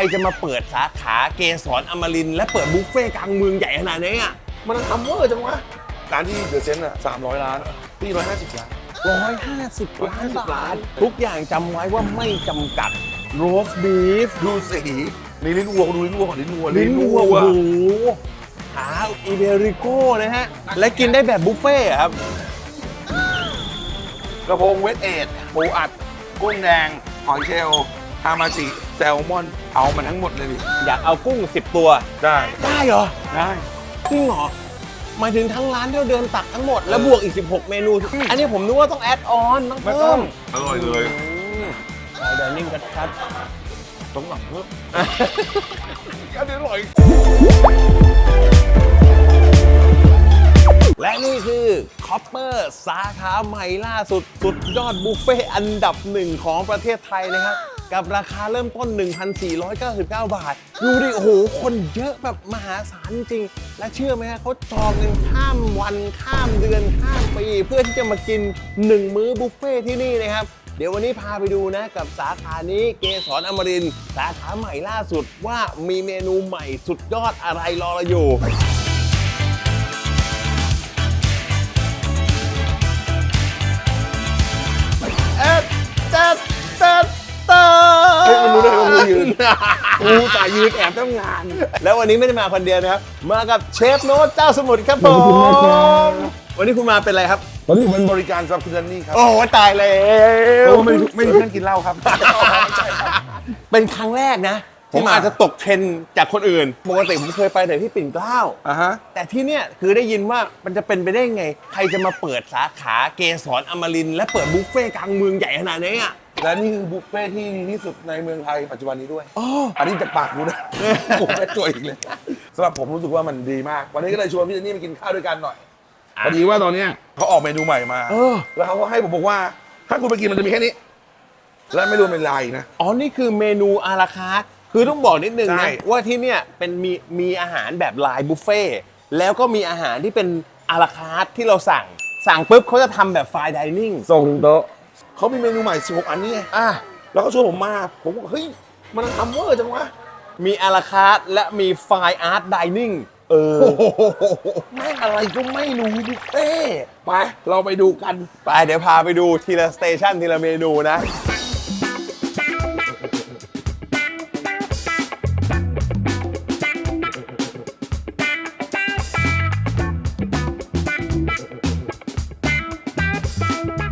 รจะมาเปิดสาขาเกสรอมรินทร์และเปิดบุฟเฟ่ต์กลางเมืองใหญ่ขนาดนี้อะมันทำเวอร์จังวะร้านที่เดอะเซนต์อะสามร้อยล้านพี่ร้อยห้าสิบล้าน ร้อยห้าสิบล้าน150บาท ทุกอย่างจำไว้ว่าไม่จำกัดโรสบีฟดูสีมีลิ้นวัวดูลิ้นวัวของลิ้นวัวลิ้นวัวโอ้โหหาอิเบริโก้นะฮะ และกินได้แบบบุฟเฟ่ต์อะครับ กระพงเวทเอทหมูอัด กุ้งแดงหอยเชลล์ ฮามาจิแซลมอนเอามันทั้งหมดเลยดิอยากเอากุ้ง 10 ตัว ได้ได้เหรอได้ จริงเหรอหมายถึงทั้งร้านที่เราเดินตักทั้งหมดแล้วบวกอีก 16 เมนู อันนี้ผมนึกว่าต้องแอดออนต้องไม่เพิ่ต้อมงอร่อยเลยไดนิ่งชัดต้องหลังเพิ่มๆอันนี้อร่อยและนี่คือคอปเปอร์สาขาใหม่ล่าสุด สุดยอดบุฟเฟ่ต์อันดับหนึ่งของประเทศไทยนะครับ กับราคาเริ่มต้น 1,499 บาท ดูดิ โอ้โห คนเยอะแบบมหาศาลจริง และเชื่อไหมฮะเขาจองกันข้ามวันข้ามเดือนข้ามปีเพื่อที่จะมากิน 1 มื้อบุฟเฟ่ที่นี่นะครับเดี๋ยววันนี้พาไปดูนะกับสาขานี้เกสรอมรินสาขาใหม่ล่าสุดว่ามีเมนูใหม่สุดยอดอะไรรอเราอยู่ ยืนกูจ่ายยืนแอบทำงาน แล้ววันนี้ไม่ได้มาคนเดียวนะครับ มากับเชฟโน้ตเจ้าสมุทรครับผมวันนี้คุณมาเป็นอะไรครับตอนนี้ผมเป็นบริการสำหรับคุณจันนี่ครับโอ้โหตายแล้เพวราะว่าไม่ไม่มีเพื่อนกินเหล้าครับ เป็นครั้งแรกนะที่ผมมาอาจจะตกเทรนด์จากคนอื่นปกติผมเคยไปแต่ที่ปิ่นเกล้า อะฮะ แต่ที่เนี่ยคือได้ยินว่ามันจะเป็นไปได้ไง ใครจะมาเปิดสาขาเกสรอมรินทร์และเปิดบุฟเฟ่ต์กลางเมืองใหญ่ขนาดนี้อะ และนี่คือบุฟเฟ่ที่ดีที่สุดในเมืองไทยปัจจุบันนี้ด้วยอ๋ออันนี้จากปากกูนะกูไม่ตัวอีกเลยสำหรับผมรู้สึกว่ามันดีมาก วันนี้ก็เลยชวนพี่เจนนี่มากินข้าวด้วยกันหน่อยพอดีว่าตอนเนี้ยเขาออกเมนูใหม่มาเออแล้วเขาก็ให้ผมบอกว่า ถ้าคุณไปกินมันจะมีแค่นี้ และไม่รวมเป็นลายนะอ๋อนี่คือเมนูอาราคาร์ทคือต้องบอกนิดนึงใช่นะว่าที่เนี่ยเป็นมีมีอาหารแบบลายบุฟเฟ่ต์แล้วก็มีอาหารที่เป็นอาราคาร์ทที่เราสั่ง สั่งปุ๊บเขาจะทำแบบไฟน์ดิเนิ่งส่งถึงโต๊ะ เขามีเมนูใหม่ 16 อันนี่ไงอะแล้วก็ชวนผมมา ผมบอกเฮ้ย มันทำเวอร์จังวะ มีอาราคาร์ทและมีไฟน์อาร์ตดิเนิ่งเออแม่งอะไรก็ไม่รู้บุฟเฟ่ไป เราไปดูกัน ไปเดี๋ยวพาไปดูทีละสเตชันทีละเมนูนะ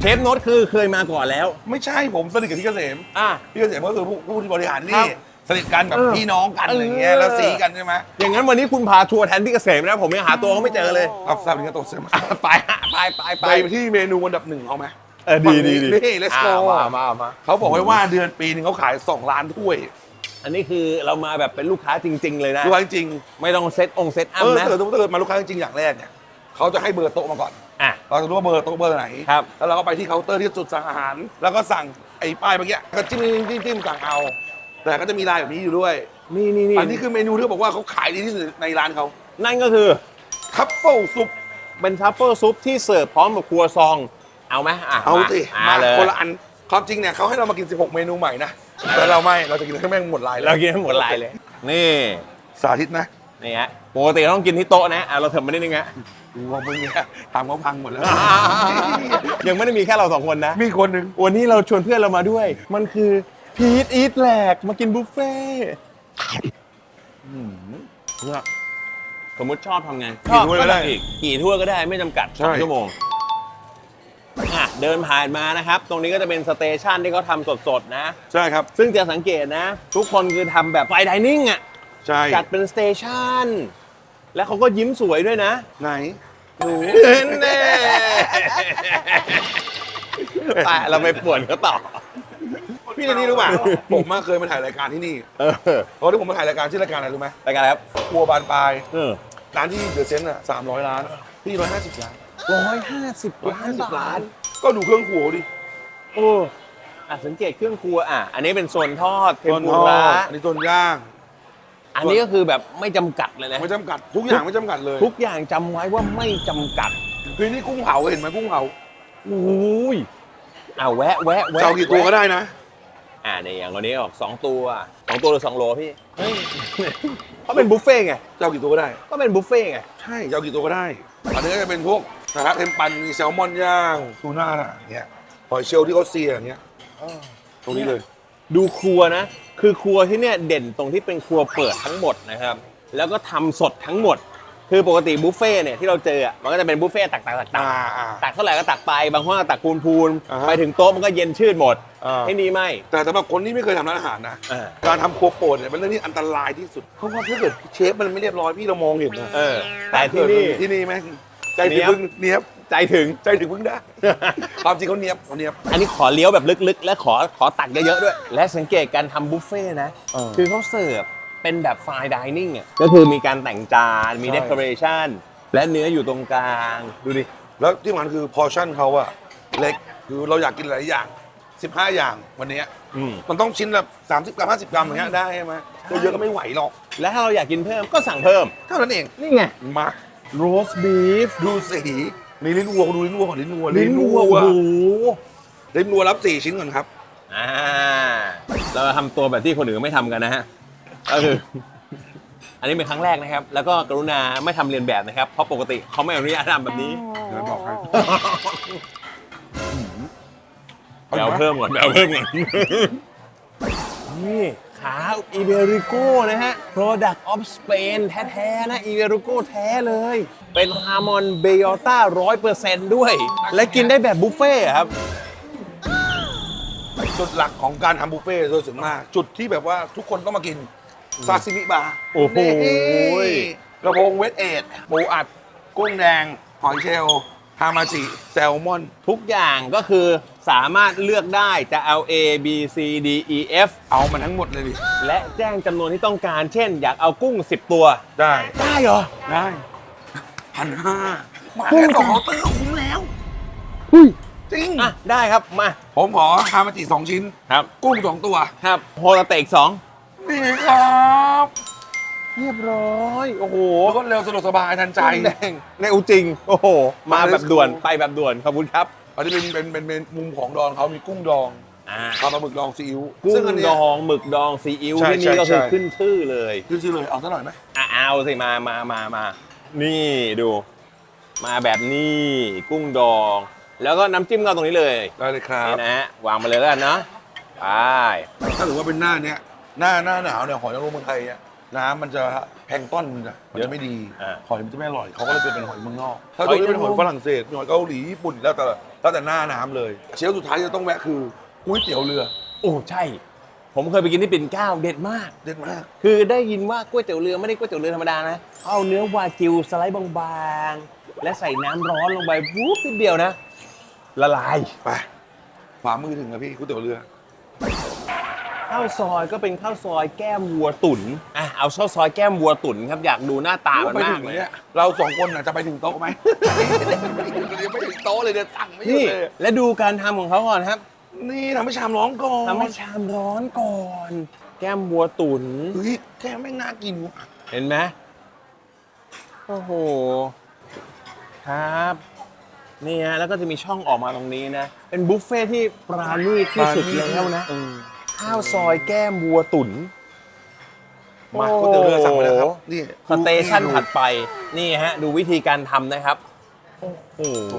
เชฟโน้ตคือเคยมาก่อนแล้ว ไม่ใช่ผมสนิทกับพี่เกษมอะ พี่เกษมก็คือผู้ผู้ที่บริหารครันี่บสนิทกันแบบเออพี่น้องกันอะไรเงี้เอยอแล้วสีกันใช่ไหมอย่างนั้นวันนี้คุณพาทัวร์แทนพี่เกษมนะผมยังหาตัวเขาไม่เจอเลยรับทราบเป็นกระโตเสริมอะไปฮะไปไปไปไปที่เมนูอันดับหนึ่งเขาไหม เออดีดีดีนี่ let's go อะมามามาเขาบอกไว้ว่าเดือนปีหนึงเขาขาย 2 ล้านถ้วยอันนี้คือเรามาแบบเป็นลูกค้าจริง ๆ เลยนะ ลูกค้าจริงไม่ต้องเซตองค์เซตๆอัพเออนะ ถ้าเกิดถ้าเกิดมาลูกค้าจริงๆอย่างแรกเนี่ย เขาจะให้เบอร์โต๊ะมาก่อน อะ เราจะรู้ว่าเบอร์โต๊ะเบอร์ไหน ครับ แล้วเราก็ไปที่เคาน์เตอร์ที่จุดสั่งอาหาร แล้วก็สั่งไอ้ป้ายเมื่อกี้ก็จิ้มจิ้มจิ้มจิ้มสั่งเอา แต่ก็จะมีลายแบบนี้อยู่ด้วย นี่นี่นี่อันนี้คือเมนูที่เขาบอกว่าเขาขายดีที่สุดในร้านเขานั่นก็คือทัฟเฟิลซุป เป็นทัฟเฟิลซุปที่เสิร์ฟพร้อมกับครัวซอง เอาไหมอะเอาสิมามาเลยคนละอันความจริงเนี่ยเขาให้เรามากิน 16 เมนูใหม่นะ แต่เราไม่ เราจะกินให้แม่งหมดลายเรากินให้หมดลายเลย นี่ สาธิตนะ นี่ฮะปกติเราต้องกินที่โต๊ะนะอะเราเถิดมานิดนึงฮะว่ามึงเนี่ยทำเขาพังหมดแล้ว ยังไม่ได้มีแค่เราสองคนนะ มีคนหนึ่งวันนี้เราชวนเพื่อนเรามาด้วย มันคือพีทอีทแหลกมากินบุฟเฟ่ต์สมมติชอบทำไงกี่ถ้วยก็ได้อีกกี่ถ้วยก็ได้ไม่จำกัดใช่สองชั่วโมงอะเดินผ่านมานะครับ ตรงนี้ก็จะเป็นสเตชันที่เขาทำสดๆนะ ใช่ครับ ซึ่งจะสังเกตนะ ทุกคนคือทำแบบไฟดิเนิ่งอะ ใช่ จัดเป็นสเตชันแล้วเขาก็ยิ้มสวยด้วยนะไหนหนูแน่ไปเราไปป่วนเขาต่อ พี่เจนนี่รู้ป่ะ ผมมาเคยมาถ่ายรายการที่นี่เออตอนที่ผมมาถ่ายรายการชื่อรายการอะไรรู้ไหมรายการอะไรครับครัวบานปลายเออร้านที่เดอะเซนต์อะสามร้อยล้านพี่ร้อยห้าสิบล้านร้อยห้าสิบล้านบาทก็ดูเครื่องครัวดิโอ้อะสังเกตเครื่องครัวอะ อันนี้เป็นโซนทอดเทมต้นปุทอระดอันนี้ต้นย่าง อันนี้ก็คือแบบไม่จำกัดเลยนะไม่จำกัดทุกอย่างไม่จำกัดเลยทุกอย่างจำไว้ว่าไม่จำกัดคือนี่กุ้งเผาเห็นไหมกุ้งเผาโอ้ยอะแวะแวะแวะจะเอากี่ตัวก็ได้นะ อะเนี่ยอย่างวันนี้ออกสองตัวสองตัวหรือสองโลพี่เพราะเป็นบุฟเฟ่ต์ไงเจ้ากี่ตัวก็ได้ ก็เป็นบุฟเฟ่ต์ไงใช่เจ้ากี่ตัวก็ได้ อันนี้ก็จะเป็นพวกนะฮะเทมปันมีแซลมอนย่างทูน่าน่ะอย่างเงี้ยหอยเชลล์ที่เขาเซียอย่างเงี้ยตรงนี้เลย ดูครัวนะ คือครัวที่เนี่ยเด่นตรงที่เป็นครัวเปิดทั้งหมดนะครับ แล้วก็ทำสดทั้งหมด คือปกติบุฟเฟ่ต์เนี่ยที่เราเจออะมันก็จะเป็นบุฟเฟ่ต์ตักตักตักตักอ่าอ่าตักเท่าไหร่ก็ตักไป บางห้องก็ตักพูนพูนๆอ่าฮะไปถึงโต๊ะมันก็เย็นชืดหมดอ่าที่นี่ไม่ แต่สำหรับคนที่ไม่เคยทำร้านอาหารนะอ่าการทำครัวโปรดเนี่ยเป็นเรื่องที่อันตรายที่สุด เพราะว่าถ้าเกิดเชฟมันไม่เรียบร้อยพี่เรามองเห็นนะเออแต่ที่นี่ที่นี่ไหมใจถึงเนี๊ยบพึ่งเนียบ ใจถึง ใจถึงพึ่งได้ ความจริงเขาเนียบเขาเนียบ อันนี้ขอเลี้ยวแบบลึกๆ และขอขอตักเยอะๆด้วย และสังเกตการทำบุฟเฟ่ต์นะ เออคือเขาเสิร์ฟเป็นแบบไฟดิเนิ่งอะก็คือมีการแต่งจานมีใช่ เดคอเรชันและเนื้ออยู่ตรงกลาง ดูดิ แล้วที่สำคัญคือพอชั่นเขาอะเล็กคือเราอยากกินหลายอย่าง 15 อย่างวันเนี้ยอืม มันต้องชิ้นละ30 กรัม 50 กรัมอย่างเงี้ยได้ใช่ไหมเยอะๆก็ไม่ไหวหรอกและถ้าเราอยากกินเพิ่มก็สั่งเพิ่ม เท่านั้นเองนี่ไงมาโรสบีฟดูสี นี่ลิ้นวัวดูลิ้นวัวก่อนลิ้นวัวลิ้นวัวโอ้โหลิ้นวัวรับสี่ชิ้นก่อนครับอ่าเราทำตัวแบบที่คนอื่นไม่ทำกันนะฮะก็คือ อันนี้เป็นครั้งแรกนะครับ แล้วก็กรุณาไม่ทำเรียนแบบนะครับ เพราะปกติเขาไม่อนุญาตทำแบบนี้ เดี๋ยวบอกให้ไปเอาเพิ่มก่อนไปเอาเพิ่มก่อน นี่ ขา อีเบริโกนะฮะ Product of Spain แท้ๆนะ อีเบริโกแท้เลย เป็นฮาร์มอนเบยอต้าร้อยเปอร์เซนต์ด้วย และกินได้แบบบุฟเฟ่ต์อะครับ จุดหลักของการทำบุฟเฟ่ต์โดยส่วนมาก จุดที่แบบว่าทุกคนต้องมากินซาซิมิบาร์โอ้โห นี่กระพงเวทเอทปูอัด กุ้งแดง หอยเชลล์ ฮามาจิแซลมอน ทุกอย่างก็คือสามารถเลือกได้จะเอา A B C D E F เอามันทั้งหมดเลยดิ และแจ้งจำนวนที่ต้องการ เช่น อยากเอากุ้ง 10 ตัว ได้ได้เหรอ ได้พันห้ามาแค่สองเคาน์เตอร์คุ้มแล้วจริง อะ ได้ครับ มา ผมขอฮามาจิสองชิ้น ครับ กุ้งสองตัว ครับ โฮลาเตกสองนี่ครับ เรียบร้อย โอ้โหรวดเร็วสะดวกสบายทันใจใจแดงในอุจริง โอ้โห มาแบบด่วนมาเลยไปแบบด่วนขอบคุณครับอันนี้เป็นเป็นเป็นเป็นมุมของดองเขามีกุ้งดองอ่าปลาหมึกดองซีอิ๊วกุ้ซึ่งอันดเนี้ยองหมึกดองซีอิ๊วใช่ที่นี่ก็ใช่คือใช่ขึ้นชื่อเลยขึ้นชื่อเลยเอาซะหน่อยไหมอะเอาสิมามามามานี่ดู มาแบบนี้กุ้งดอง แล้วก็น้ำจิ้มก็ตรงนี้เลยได้เลยครับนี่นะฮะวางมาเลยแล้วกันเนาะไปถ้าถือว่าเป็นหน้าเนี้ยหน้าหน้าหนาวเนี่ยหอยนางรมเมืองไทยเนี่ย น้ำมันจะแพลงก์ต้นมันจะมันจะไม่ดี อ่าหอยมันจะไม่อร่อยเขาก็เลยเปลี่ยนเป็นหอยเมืองนอก ถ้าตัวนี้เป็นหอยฝรั่งเศสมีหอยเกาหลีญี่ปุ่นแล้วแต่แล้วแต่หน้าน้ำเลย เชลฟ์สุดท้ายที่จะต้องแวะคือก๋วยเตี๋ยวเรือโอ้ใช่ ผมเคยไปกินที่ปิ่นเกล้าเด็ดมาก เด็ดมาก คือได้ยินว่าก๋วยเตี๋ยวเรือไม่ได้ก๋วยเตี๋ยวเรือธรรมดานะ เอาเนื้อวากิวสไลด์บางๆ และใส่น้ำร้อนลงไปวูบนิดเดียวนะ ละลาย ไปขวามือถึงนะพี่ก๋วยเตี๋ยวเรือ ข้าวซอยก็เป็นข้าวซอยแก้มวัวตุ๋นอะเอาข้าวซอยแก้มวัวตุ๋นครับอยากดูหน้าตามันไปมาถึกงเลย เนี่ยเราสองคนน่ะจะไปถึงโต๊ะไหม ยังไม่ถึงโต๊ะเลยเดี๋ยวสั่งไม่หยุดนี่เลยและดูการทำของเขาก่อนครับนี่ทำให้ชามร้องก่อนทำให้ชามร้อนก่อน แก้มวัวตุ๋นเฮ้ยแค่ไม่งน่ากินว่ะเห็นไหมโอ้โหครับนี่ฮะแล้วก็จะมีช่องออกมาตรงนี้นะ เป็นบุฟเฟ่ที่ปราณีตที่สุดแล้วนะเออ ข้าวซอยแก้มวัวตุ๋นมาก๋วยเตี๋ยวเรือสั่งมาแล้วครับนี่สเตชันดูถัดไปนี่ฮะ ดูวิธีการทำนะครับ โอ้โห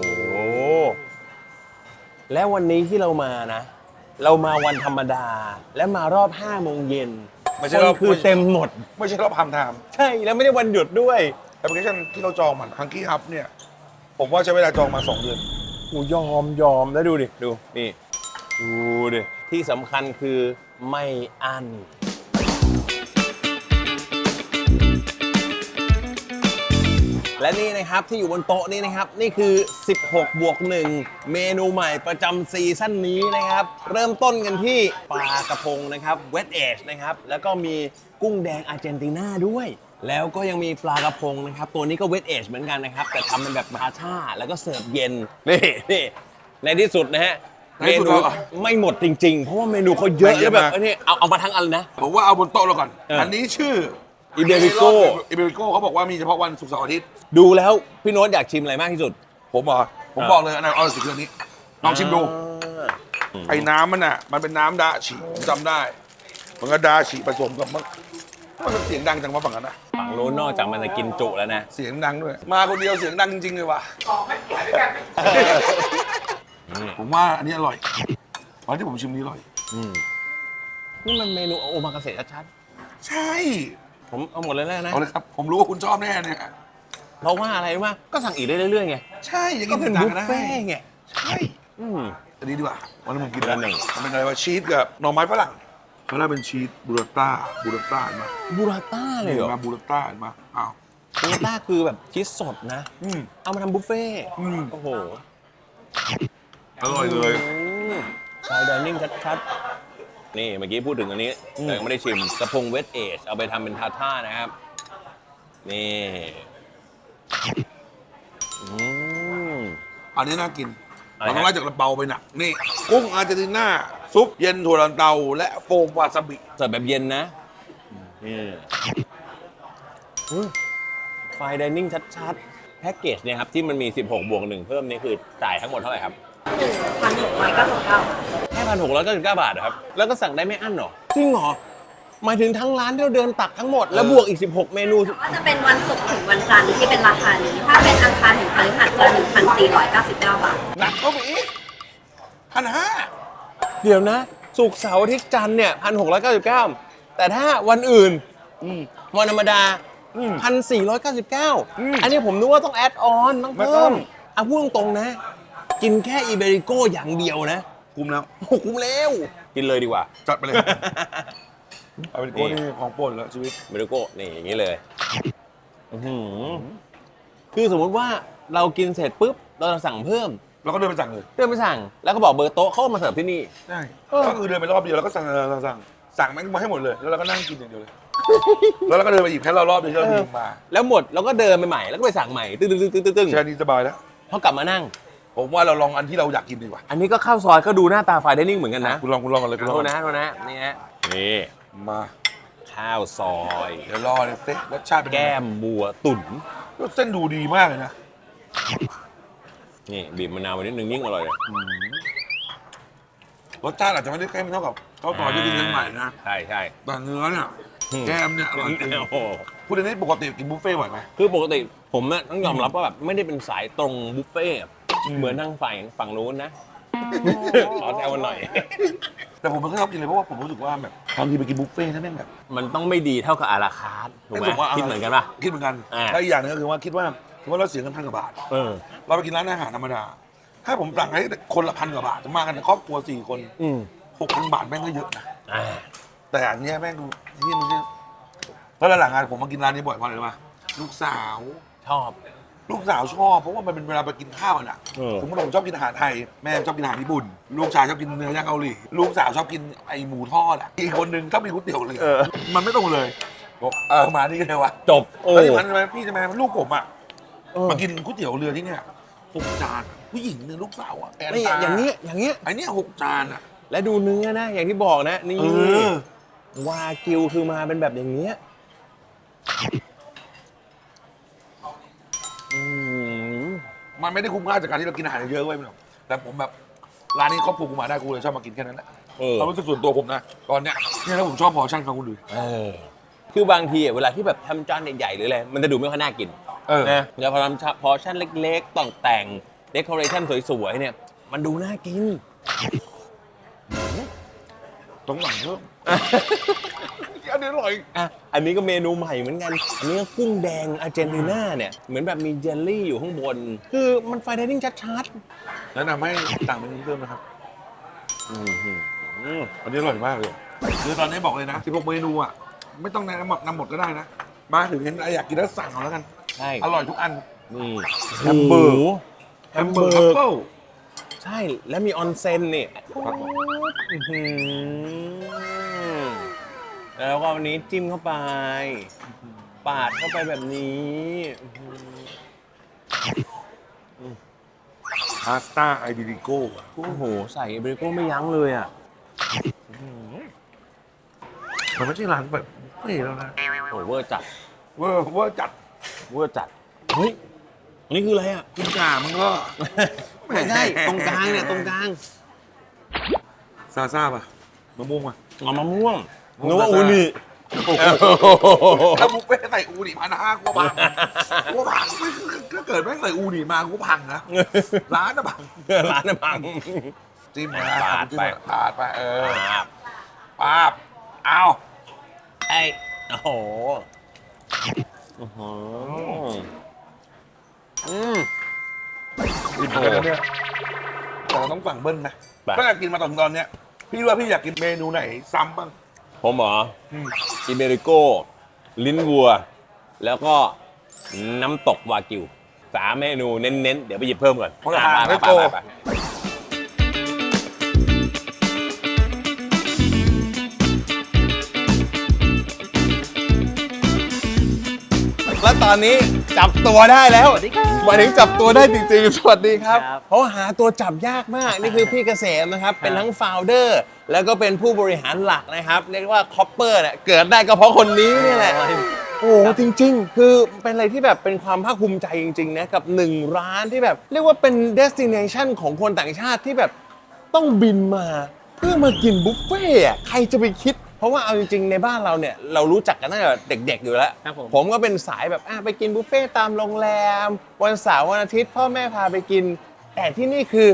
และวันนี้ที่เรามานะ เรามาวันธรรมดา และมารอบ5โมงเย็นไม่ใช่รอบคนคือเต็มหมด ไม่ใช่รอบพามไทม์ใช่แล้วไม่ได้วันหยุดด้วยแอปพลิเคชันที่เราจองมันฮังกี้ฮับเนี่ย ผมว่าใช้เวลาจองมา 2 เดือนโอ้ยอมยอมแล้วดูดิ ดู นี่ ดูดิ ที่สำคัญคือไม่อั้น และนี่นะครับที่อยู่บนโต๊ะนี้นะครับ นี่คือ 16 บวก 1 เมนูใหม่ประจำซีซั่นนี้นะครับ เริ่มต้นกันที่ปลากระพงนะครับเวทเอชนะครับ แล้วก็มีกุ้งแดงอาร์เจนตินาด้วยแล้วก็ยังมีปลากระพงนะครับ ตัวนี้ก็เวทเอชเหมือนกันนะครับ แต่ทำเป็นแบบบาชาแล้วก็เสิร์ฟเย็น นี่นี่ในที่สุดนะฮะ เมที่สุดนูแล้วเหรอไม่หมดจริงๆ เพราะว่าเมนูเขาเยอะไม่เยแล้อะวแบบมากเอ้ยนี่เอาเอามาทั้งอันนะ ผมว่าเอาบนโต๊ะเราก่อนเอออัอันนี้ชื่ออิเบริโก้อิเบริโก้เขาบอกว่ามีเฉพาะวันศุกร์เสาร์อาทิตย์ ดูแล้วพี่โน้ตอยากชิมอะไรมากที่สุด ผมบอกผมอ่าบอกเลยอันนั้นเอาสิเรื่องนี้ลองชิมดูอ่าไอ้น้ำมันอะ มันเป็นน้ำดาฉีผมจำได้ มันก็ดาฉีผสมกับมันมันเสียงดังจังวะฝั่งนั้นนะฝั่งนู้นนอกจากมันจะกินจุแล้วนะ เสียงดังด้วย มาคนเดียวเสียงดังจริงๆเลยว่ะ ผมว่าอันนี้อร่อยตอนที่ผมชิมนี้อร่อย อืมนี่มันเมนูโอมากาเสะชัดใช่ ๆผมเอาหมดเลยแล้วนะ เอาเลยครับ ผมรู้ว่าคุณชอบแน่เนี่ย เพราะว่าอะไรรู้ป่ะก็สั่งอีกได้เรื่อยๆไง ใช่อย่างก็นี้เป็นต่าบุงฟกันได้เฟ่ต์ไง ใช่ อืม อันนี้ดีกว่าวันนี้ผมกินอันหนึ่ง มันเป็นอะไรวะชีสกับหน่อไม้ฝรั่งแล้วน่าเป็นชีสบูราต้าบูราต้าเห็นไหมบูราต้าเลยเหรอมาบูราต้าเห็นไหมอ้าวบูราต้าคือแบบชีสสดนะ อืม เอามาทำบุฟเฟ่ต์อืม โอ้โห อร่อยเลยชายดิเนิ่งชัดๆนี่เมื่อกี้พูดถึงอันนี้อืมแต่ยังไม่ได้ชิมกระพงเวทเอชเอาไปทำเป็นทาท่านะครับ นี่อืม อันนี้น่ากิน อะไรเราต้องฮะ ไล่จากกระเปาไปหนักนี่ กุ้งอาร์เจนตินาซุปเย็นถั่วลันเตา และโฟมวาซาบิ เสิร์ฟแบบเย็นนะนี่ไฟดิเนิ่งชัดๆ แพ็กเกจเนี่ยครับที่มันมี 16 บวกหนึ่งเพิ่มนี่คือจ่ายทั้งหมดเท่าไหร่ครับหนึ่ง พันหกร้อยเก้าสิบเก้าแค่พันหกร้อยเก้าสิบเก้าบาทนะครับ แล้วก็สั่งได้ไม่อั้นเหรอ จริงเหรอ หมายถึงทั้งร้านที่เราเดินตักทั้งหมด แล้วบวกอีก 16 เมนู ก็จะเป็นวันศุกร์ถึงวันจันทร์ที่เป็นราคานี้ ถ้าเป็นอังคารถึงพฤหัสจะหนึ่งพันสี่ร้อยเก้าสิบเก้าบาท หนักเข้าไปอีกพันห้าเดี๋ยวนะ สุกร์เสาร์อาทิตย์จันทร์เนี่ยพันหกร้อยเก้าสิบเก้าแต่ถ้าวันอื่นอืม วันธรรมดาอืมพันสี่ร้อยเก้าสิบเก้าอืมอันนี้ผมนึกว่าต้องแอดออนต้องไม่ต้เพิ่องมเอาพูดตรงๆนะ กินแค่อีเบริโก้อย่างเดียวนะคุ้มแล้ว โอ้โหคุ้มแล้ว กินเลยดีกว่า จัดไปเลยเอาเป็นโก้นี่ของโปรดแล้วชีวิต เบริโก้นี่อย่างนี้เลยอื้อหือคือสมมุติว่าเรากินเสร็จปุ๊บเราจะสั่งเพิ่มเราก็เดินไปสั่งเลยเดินไปสั่ง แล้วก็บอกเบอร์โต๊ะเขาก็มาเสิร์ฟที่นี่ ใช่เออ ก็คือเดินไปรอบเดียวแล้วก็สั่งสั่งสั่งสั่งแม่งมาให้หมดเลย แล้วเราก็นั่งกินอย่างเดียวเลย แล้วเราก็เดินไปหยิบแค่เรารอบเดียวที่เราดื่มมาแล้วหมดเราก็เดินไปใหม่แล้วก็ไปสั่งใหม่ตึ้งตึ้งตึ้งตึ้งตึ้งตึ้งแค่นี้สบายแล้ว พอกลับมานั่ง ผมว่าเราลองอันที่เราอยากกินดีกว่าอันนี้ก็ข้าวซอยก็ดูหน้าตาไฟเดนิ่งเหมือนกันนะคุณลองคุณลองกันเลยคุณลองโทกัษนนะโทษนะนี่ฮะนี่มาข้าวซอย เดี๋ยวรอเลยเซ็รสชาติเป็นยังแก้ไงมบัวตุ๋นเส้นดูดีมากเลยนะนี่บีบมะนาวไว้นิดนึงยิ่งอร่อยเลยรสชาติอาจจะไม่ได้เข้มเท่ากับข้าวซอยที่กินกันใหม่นะใช่ใช่ แต่เนื้อเนี่ยอืม แก้มเนี่ยอร่อยจริงโอ้โหพูดในนี้ปกติกินบุฟเฟ่ต์บ่อยไหมคือปกติผมน่ะต้องยอมรับว่าแบบไม่ได้เป็นสายตรงบุฟเฟ่ต์ เหมือนทางฝ่ายฝั่งนู้นนะขอแซวมันหน่อย แต่ผมไม่ค่อยชอบกินเลยเพราะว่าผมรู้สึกว่าแบบบางทีไปกินบุฟเฟ่ต์นั่นแม่งแบบมันต้องไม่ดีเท่ากับอาราคาร์ทถูกไหมรู้สึว่าคิดเหมือนกันป่ะ คิดเหมือนกันอ่า แล้วอีกอย่างหนึงก็คือว่าคิดว่าถือว่าเราเสียเงินพันกว่าบาท เออ เราไปกินร้านอาหารธรรมดา ถ้าผมสั่งให้คนละพันกว่าบาทจะมากันครอบครัวสี่คนอืมหกพันบาทแม่งก็เยอะนะ อ่าแต่อันเนี้ยแม่งดูนี่มันเนี่ยแล้วหลังๆงานผมมากินร้านนี้บ่อยเพราะอะไรรู้ป่ะลูกสาวชอบ ลูกสาวชอบเพราะว่ามันเป็นเวลาไปกินข้าวน่ะเออสมมติผมชอบกินอาหารไทยแม่ชอบกินอาหารญี่ปุ่น ลูกชายชอบกินเนื้อย่างเกาหลีลูกสาวชอบกินไอหมูทอดอะอีกคนนึงชอบกินก๋วยเตี๋ยวเลยเออ มันไม่ตรงเลยบอกเออมานี่กันเลยวะจบโอ้แล้วที่มันทำไมพี่ทำไมลูกผมอะเออมากินก๋วยเตี๋ยวเรือที่เนี่ยหกจานผู้หญิงเนี่ยลูกสาวอะแอนไม่ตาอย่างเนี้ยอย่างเนี้ยไอเนี้ยหกจานอะและดูเนื้อนะ อย่างที่บอกนะ นี่ เออ วากิวคือมาเป็นแบบอย่างเนี้ย มันไม่ได้คุ้มค่าจากการที่เรากินอาหารเยอะเว้ยพี่หนุ่มแต่ผมแบบร้านนี้ครอบครัวกูมาได้กูเลยชอบมากินแค่นั้นแหละเออ ความรู้สึกส่วนตัวผมนะตอนเนี้ยเนี่ยแล้วผมชอบพอร์ชั่นเขาคุณดู เออคือบางทีอะเวลาที่แบบทำจานใหญ่ๆหรืออะไรมันจะดูไม่ค่อยน่ากินเออ นะแล้วพอทำพอร์ชั่นเล็กๆต้องแต่งเดคอเรชั่นสวยๆเนี่ยมันดูน่ากิน ต้องหลังเพิ่มอันนี้อร่อย อะอันนี้ก็เมนูใหม่เหมือนกัน อันนี้ก็กุ้งแดงอาร์เจนตินาเนี่ย เหมือนแบบมีเจลลี่อยู่ข้างบน คือมันไฟเดนิ่งชัดแนะนำให้ต่างเมนูเพิ่มนะครับๆอืมหืออันนี้อร่อยมากเลยคือตอนนี้บอกเลยนะ16เมนูอะไม่ต้องแนะนำหมดนำหมดก็ได้นะ มาถึงเห็นอะไรอยากกินแล้วสั่งเอาแล้วกัน ใช่อร่อยทุกอัน นี่แฮมเบอร์กโโหแฮมเบอร์กทัฟเฟิล ใช่แล้วมีออนเซนนี่ครับผมอื้อหือแล้วก็วันนี้จิ้มเข้าไป ปาดเข้าไปแบบนี้อื้อหือพาสต้าไอดิริโก้โอ้โห ใส่เบรโก้ไม่ยั้งเลยอะมันไม่ใช่ร้านแบบเฮ้ยแล้วนะโอ้เวอร์จัด เวอร์เวอร์จัด เวอร์จัด เฮ้ย อันนี้คืออะไรอะกินจ่ามึงก็ไม่ใช่ตรงกลางเนี่ยตรงกลางซาซาป่ะมะม่วงป่ะเอามะม่วงนึกว่าอูนิถ้าบุฟเฟ่ต์ใส่อูนิพันห้ากูพังกูพังถ้าเกิดแม่งใส่อูนิมากูพังนะร้านนะพังร้านน้ำพังจิ้มนะปาดไปปาดไปเออครับปาบเอาไอ้โอ้โห อื้อหืออืมอิ่มกันนะเนี่ยแต่เราต้องสั่งเบิ้ลนะไปถ้าอยากกินมาตอนตอนเนี้ยพี่ว่าพี่อยากกินเมนูไหนซ้ำบ้าง ผมเหรออืม อิเมริโกลิ้นวัว แล้วก็น้ำตกวากิวสามเมนูเน้นๆ เดี๋ยวไปหยิบเพิ่มก่อนเพราะราคาอะไม่ไปโกไปไปไปแล้วตอนนี้ จับตัวได้แล้วสวัสดีครับหมายถึงจับตัวได้จริงๆ สวัสดีครับ ครับ เพราะหาตัวจับยากมาก นี่คือพี่เกษมนะครับ เป็นทั้งฟาวเดอร์ แล้วก็เป็นผู้บริหารหลักนะครับ เรียกว่าคอปเปอร์เนี่ยเกิดได้ก็เพราะคนนี้เนี่ยแหละ โอ้โหจริง ๆ คือเป็นอะไรที่แบบเป็นความภาคภูมิใจจริง ๆ นะ กับหนึ่งร้านที่แบบ เรียกว่าเป็นเดสติเนชันของคนต่างชาติที่แบบต้องบินมา เพื่อมากินบุฟเฟ่ต์อะใครจะไปคิด เพราะว่าเอาจริงๆในบ้านเราเนี่ยเรารู้จักกันตั้งแต่เด็ก ๆ อยู่แล้ว ครับผม ผมก็เป็นสายแบบอะไปกินบุฟเฟ่ต์ตามโรงแรม วันเสาร์วันอาทิตย์พ่อแม่พาไปกิน แต่ที่นี่คือ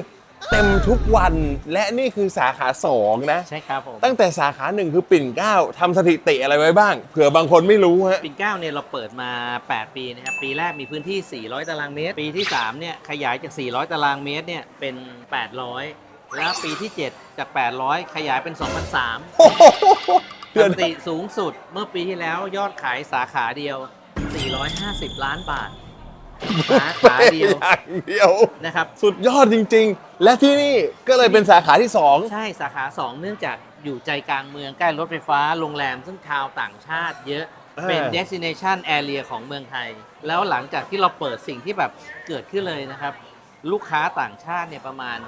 เต็มทุกวันและนี่คือสาขาสองนะ ใช่ครับผมตั้งแต่สาขาหนึ่งคือปิ่นเกล้าทำสถิติอะไรไว้บ้างเผื่อบางคนไม่รู้ฮะ ปิ่นเกล้าเนี่ยเราเปิดมา 8 ปีนะครับ ปีแรกมีพื้นที่ 400 ตารางเมตร ปีที่ 3 เนี่ยขยายจาก 400 ตารางเมตรเนี่ยเป็น 800 แล้วปีที่ 7 จาก 800 ขยายเป็น 2,003โอ้โหเดือนสถิติสูงสุดเมื่อปีที่แล้วยอดขายสาขาเดียว 450 ล้านบาท สาขาเดียวอย่างเดียว นะครับ สุดยอดจริง ๆ และที่นี่ก็เลยเป็นสาขาที่สอง ใช่สาขา 2 เนื่องจากอยู่ใจกลางเมืองใกล้รถไฟฟ้าโรงแรม ซึ่งชาวต่างชาติเยอะเป็น destination area ของเมืองไทย แล้วหลังจากที่เราเปิดสิ่งที่แบบเกิดขึ้นเลยนะครับ ลูกค้าต่างชาติเนี่ยประมาณ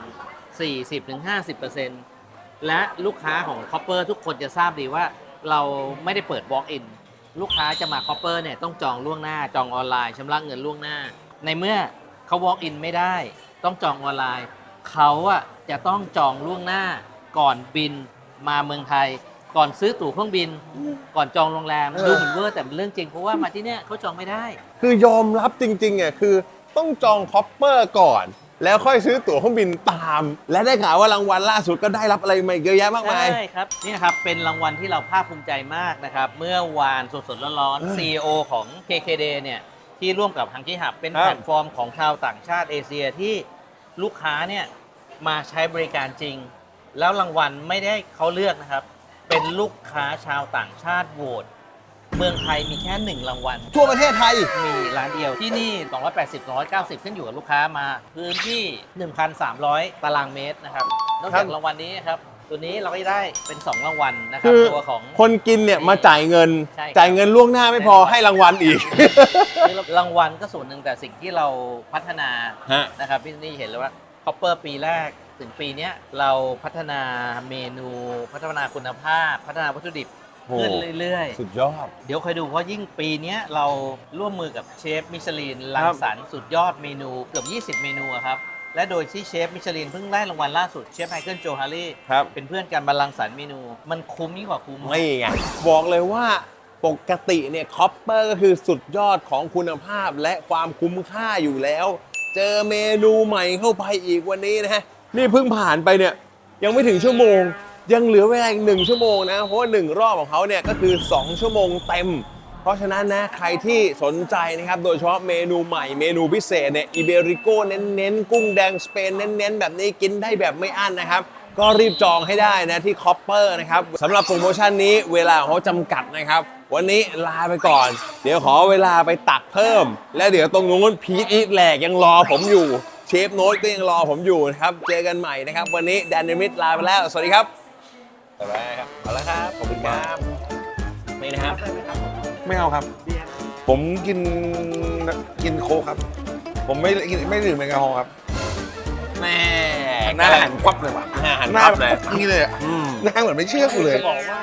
40-50%และลูกค้าของ Copper ทุกคนจะทราบดีว่าเราไม่ได้เปิด walk in ลูกค้าจะมา Copper เนี่ยต้องจองล่วงหน้าจองออนไลน์ชำระเงินล่วงหน้า ในเมื่อเขา walk in ไม่ได้ ต้องจองออนไลน์ เขาอะจะต้องจองล่วงหน้าก่อนบินมาเมืองไทย ก่อนซื้อตั๋วเครื่องบิน ก่อนจองโรงแรมเออ ดูเหมือนเวอร์แต่เป็นเรื่องจริงเพราะว่ามาที่เนี่ยเขาจองไม่ได้ คือยอมรับจริงๆอะคือต้องจองคอปเปอร์ก่อน แล้วค่อยซื้อตั๋วเครื่องบินตาม และได้ข่าวว่ารางวัลล่าสุดก็ได้รับอะไรมาอีกเยอะแยะมากมาย ใช่ครับ นี่นะครับ เป็นรางวัลที่เราภาคภูมิใจมากนะครับ เมื่อวานสดๆร้อนเออๆ CEO ของ KKD เนี่ยที่ร่วมกับฮังกี้หับเป็นครับ แพลตฟอร์มของชาวต่างชาติเอเชียที่ลูกค้าเนี่ยมาใช้บริการจริง แล้วรางวัลไม่ได้เขาเลือกนะครับ เป็นลูกค้าชาวต่างชาติโหวต เมืองไทยมีแค่หนึ่งรางวัล ทั่วประเทศไทย มีร้านเดียวที่นี่ 280 190 ขึ้นอยู่กับลูกค้ามา พื้นที่ 1,300 ตารางเมตรนะครับ นอกครัจาบกรางวัลนี้นะครับ ตัวนี้เราก็ได้เป็น 2 รางวัลนะครัคืบอตัวของ คนกินเนี่ยมาจ่ายเงิน ใช่ครับ จ่ายเงินล่วงหน้าไม่พอให้รางวัลอีกคือรางวัลก็ส่วนหนึ่งแต่สิ่งที่เราพัฒนา ฮะ นะครับพี่นี่เห็นแล้วว่าคอปเปอร์ปีแรกถึงปีเนี้ยเราพัฒนาเมนูพัฒนาคุณภาพ พัฒนาวัตถุดิบโอ้ ขึ้นเรื่อยสุดยอดๆเดี๋ยวคอยดูเพราะยิ่งปีเนี้ยเราร่วมมือกับเชฟมิชลินรัคงรับสรรค์สุดยอดเมนูเกือบ 20 เมนูอะครับ และโดยที่เชฟมิชลินเพิ่งได้รางวัลล่าสุดเชฟไมเคิลโจฮารีครับ เป็นเพื่อนกันมารังสรรค์เมนู มันคุ้มยิ่งกว่าคุ้ม ไม่ไง บอกเลยว่าปกติเนี่ยคอปเปอร์ก็คือสุดยอดของคุณภาพและความคุ้มค่าอยู่แล้ว เจอเมนูใหม่เข้าไปอีกวันนี้นะฮะนี่เพิ่งผ่านไปเนี่ยยังไม่ถึงชั่วโมง ยังเหลือเวลาอีกหนึ่งชั่วโมงนะ เพราะว่าหนึ่งรอบของเขาเนี่ยก็คือ 2 ชั่วโมงเต็ม เพราะฉะนั้นนะใครที่สนใจนะครับ โดยเฉพาะเมนูใหม่เมนูพิเศษเนี่ยอิเบริโกเน้นๆ กุ้งแดงสเปนเน้นๆ แบบนี้กินได้แบบไม่อั้นนะครับก็รีบจองให้ได้นะที่คอปเปอร์นะครับสำหรับโปรโมชั่นนี้เวลาของเขาจำกัดนะครับ วันนี้ลาไปก่อน เดี๋ยวขอเวลาไปตักเพิ่ม แล้วเดี๋ยวตรงนู้นพีทอีทแหลกยังรอผมอยู่ เชฟโน้ตก็ยังรอผมอยู่นะครับ เจอกันใหม่นะครับ วันนี้แดนเดมิดลาไปแล้ว สวัสดีครับ บ๊ายบายครับเอาละครับขอบคุณครับนี่นะครับไม่เอาครับ ผมกินกินโค้กครับ ผมไม่กินไม่ดื่มแอลกอฮอล์ครับแม่หน้าหันควับเลยว่ะหน้าหันหน้าควับเลยนี่เลยอะอืมหน้าเหมือนไม่เชื่อกูเลย จะบอกว่า